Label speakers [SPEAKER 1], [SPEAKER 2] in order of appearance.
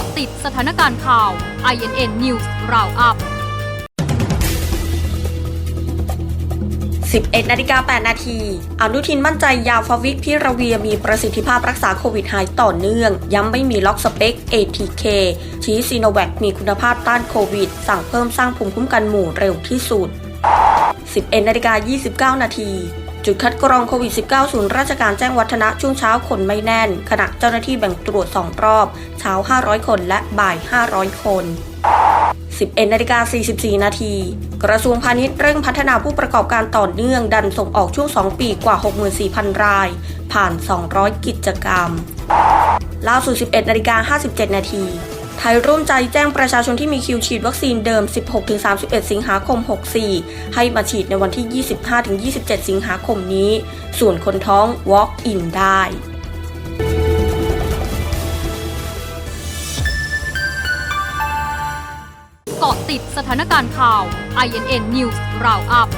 [SPEAKER 1] าะติดสถานการณ์ข่าว INN News Roundup
[SPEAKER 2] 11นาฬิกา8นาทีอนุทินมั่นใจยาฟาวิพิราเวียมีประสิทธิภาพรักษาโควิดหายต่อเนื่อง ย้ำไม่มีล็อกสเปค ATK ชี้ซีโนแวคมีคุณภาพต้านโควิด สั่งเพิ่มสร้างภูมิคุ้มกันหมู่เร็วที่สุด 11นาฬิกา29 นาที จุดคัดกรองโควิด -19 ศูนย์ราชการแจ้งวัฒนะช่วงเช้าคนไม่แน่น ขณะเจ้าหน้าที่แบ่งตรวจ 2 รอบ เช้า 500 คนและบ่าย 500 คน 11นาฬิกา44 นาที กระทรวงพาณิชย์เร่งพัฒนาผู้ประกอบการต่อเนื่องดันส่งออกช่วง 2 ปีกว่า 64,000 ราย ผ่าน 200 กิจกรรมล่าสุด11นาฬิกา57 นาที ไทยร่วมใจแจ้งประชาชนที่มีคิวฉีดวัคซีนเดิม 16-31 สิงหาคม 64 ให้มาฉีดในวันที่ 25-27 สิงหาคมนี้ ส่วนคนท้อง walk in ได้
[SPEAKER 1] เกาะติดสถานการณ์ข่าว INN News Roundup